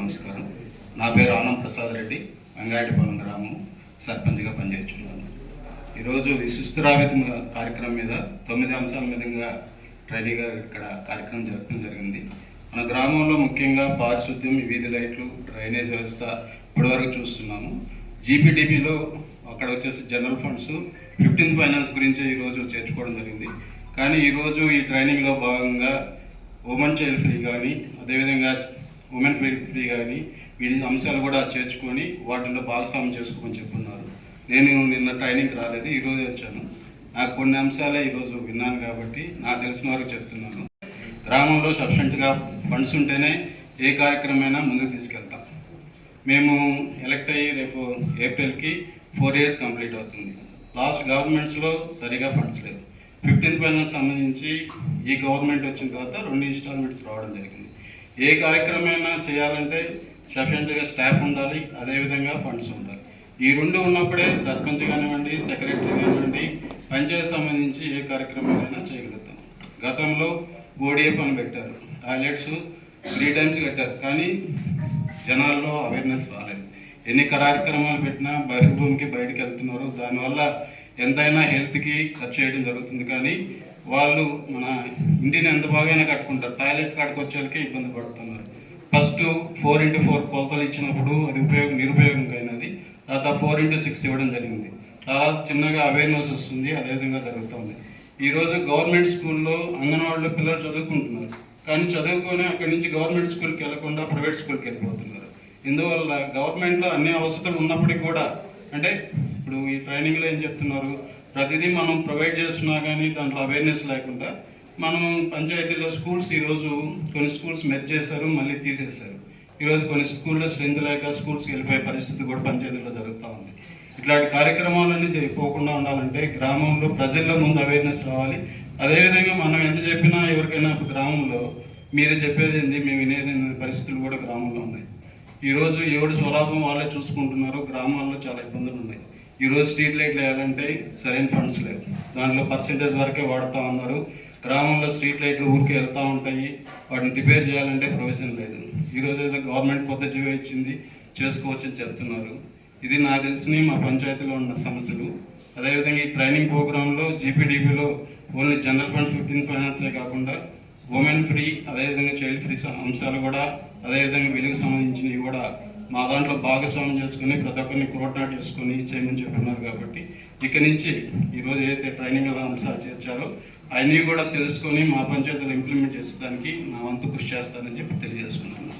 నమస్కారం. నా పేరు ఆనం ప్రసాద్ రెడ్డి వెంగాయటిపాలెం గ్రామం సర్పంచ్గా పనిచేస్తున్నాను. ఈరోజు విశిష్టరావిత కార్యక్రమం మీద తొమ్మిది అంశాల మీదుగా ట్రైనింగ్ ఇక్కడ కార్యక్రమం జరపడం జరిగింది. మన గ్రామంలో ముఖ్యంగా పారిశుద్ధ్యం వీధి లైట్లు డ్రైనేజ్ వ్యవస్థ ఇప్పటివరకు చూస్తున్నాము. జీపీడీబీలో అక్కడ వచ్చేసి జనరల్ ఫండ్స్ ఫిఫ్టీన్త్ ఫైనాన్స్ గురించి ఈరోజు చేర్చుకోవడం జరిగింది. కానీ ఈరోజు ఈ ట్రైనింగ్లో భాగంగా ఉమెన్ చైల్డ్ ఫ్రీ కానీ అదేవిధంగా ఉమెన్ ఫ్రీ ఫ్రీ కానీ వీటి అంశాలు కూడా చేర్చుకొని వాటిల్లో భాగస్వామ్యం చేసుకోమని చెప్పున్నారు. నేను నిన్న ట్రైనింగ్కి రాలేదు ఈరోజు వచ్చాను. నాకు కొన్ని అంశాలే ఈరోజు విన్నాను కాబట్టి నాకు తెలిసిన వరకు చెప్తున్నాను. గ్రామంలో సఫిషియెంట్గా ఫండ్స్ ఉంటేనే ఏ కార్యక్రమమైనా ముందుకు తీసుకెళ్తాం. మేము ఎలక్ట్ అయ్యి రేపు ఏప్రిల్కి ఫోర్ ఇయర్స్ కంప్లీట్ అవుతుంది. లాస్ట్ గవర్నమెంట్స్లో సరిగా ఫండ్స్ లేదు. ఫిఫ్టీన్త్ ఫైనాన్స్ సంబంధించి ఈ గవర్నమెంట్ వచ్చిన తర్వాత రెండు ఇన్స్టాల్మెంట్స్ రావడం జరిగింది. ఏ కార్యక్రమమైనా చేయాలంటే సఫిషియెంట్గా స్టాఫ్ ఉండాలి అదేవిధంగా ఫండ్స్ ఉండాలి. ఈ రెండు ఉన్నప్పుడే సర్పంచ్ కానివ్వండి సెక్రటరీ కానివ్వండి పంచాయతీ సంబంధించి ఏ కార్యక్రమాలైనా చేయగలుగుతాం. గతంలో ఓడిఎఫ్ అని పెట్టారు. టాయిలెట్స్ త్రీ టైమ్స్ కట్టారు. కానీ జనాల్లో అవేర్నెస్ రాలేదు. ఎన్ని కార్యక్రమాలు పెట్టినా బహిర్భూమికి బయటకు వెళ్తున్నారు. దానివల్ల ఎంతైనా హెల్త్కి ఖర్చు చేయడం జరుగుతుంది. కానీ వాళ్ళు మన ఇంటిని ఎంత బాగానే కట్టుకుంటారు. టాయిలెట్ కాడికి వచ్చేళ్ళకి ఇబ్బంది పడుతున్నారు. ఫస్ట్ ఫోర్ ఇంటూ ఫోర్ కొలతలు ఇచ్చినప్పుడు అది ఉపయోగం నిరుపయోగమైనది అయినది తర్వాత ఫోర్ ఇంటూ సిక్స్ ఇవ్వడం జరిగింది. తర్వాత చిన్నగా అవేర్నెస్ వస్తుంది అదేవిధంగా జరుగుతుంది. ఈరోజు గవర్నమెంట్ స్కూల్లో అంగన్వాడీలో పిల్లలు చదువుకుంటున్నారు. కానీ చదువుకొని అక్కడి నుంచి గవర్నమెంట్ స్కూల్కి వెళ్ళకుండా ప్రైవేట్ స్కూల్కి వెళ్ళిపోతున్నారు. ఇందువల్ల గవర్నమెంట్లో అన్ని అవసరాలు ఉన్నప్పటికీ కూడా అంటే ఇప్పుడు ఈ ట్రైనింగ్లో ఏం చెప్తున్నారు? ప్రతిదీ మనం ప్రొవైడ్ చేస్తున్నా కానీ దాంట్లో అవేర్నెస్ లేకుండా మనం పంచాయతీలో స్కూల్స్ ఈరోజు కొన్ని స్కూల్స్ మెచ్ చేశారు మళ్ళీ తీసేశారు. ఈరోజు కొన్ని స్కూల్లో స్ట్రెంత్ లేక స్కూల్స్కి వెళ్ళిపోయే పరిస్థితి కూడా పంచాయతీలో జరుగుతూ ఉంది. ఇట్లాంటి కార్యక్రమాలన్నీ పోకుండా ఉండాలంటే గ్రామంలో ప్రజల్లో ముందు అవేర్నెస్ రావాలి. అదేవిధంగా మనం ఎంత చెప్పినా ఎవరికైనా గ్రామంలో మీరు చెప్పేది ఏంది మేము వినేది పరిస్థితులు కూడా గ్రామంలో ఉన్నాయి. ఈరోజు ఎవరు స్వలాభం వాళ్ళే చూసుకుంటున్నారు గ్రామాల్లో చాలా ఇబ్బందులు ఉన్నాయి. ఈరోజు స్ట్రీట్ లైట్లు వేయాలంటే సరైన ఫండ్స్ లేవు. దాంట్లో పర్సెంటేజ్ వరకే వాడుతూ ఉన్నారు. గ్రామంలో స్ట్రీట్ లైట్లు ఊరికే వెళ్తూ ఉంటాయి. వాటిని రిపేర్ చేయాలంటే ప్రొవిజన్ లేదు. ఈరోజు ఏదో గవర్నమెంట్ కొత్త జీవో ఇచ్చింది చేసుకోవచ్చు అని చెప్తున్నారు. ఇది నాకు తెలిసిన మా పంచాయతీలో ఉన్న సమస్యలు. అదేవిధంగా ఈ ట్రైనింగ్ ప్రోగ్రాంలో జీపీడీపీలో ఓన్లీ జనరల్ ఫండ్స్ ఫిఫ్టీన్ ఫైనాన్సే కాకుండా ఉమెన్ ఫ్రీ అదేవిధంగా చైల్డ్ ఫ్రీ అంశాలు కూడా అదేవిధంగా వెలుగు సంబంధించినవి కూడా మా దాంట్లో భాగస్వామ్యం చేసుకుని ప్రతి ఒక్కరిని కోఆర్డినేట్ చేసుకుని చేయమని ఉన్నారు కాబట్టి ఇక నుంచి ఈరోజు ఏదైతే ట్రైనింగ్ ఎలా అంశాలు చేర్చారో అవన్నీ కూడా తెలుసుకొని మా పంచాయతీలో ఇంప్లిమెంట్ చేసేదానికి నా వంతు కృషి చేస్తానని చెప్పి తెలియజేసుకున్నాను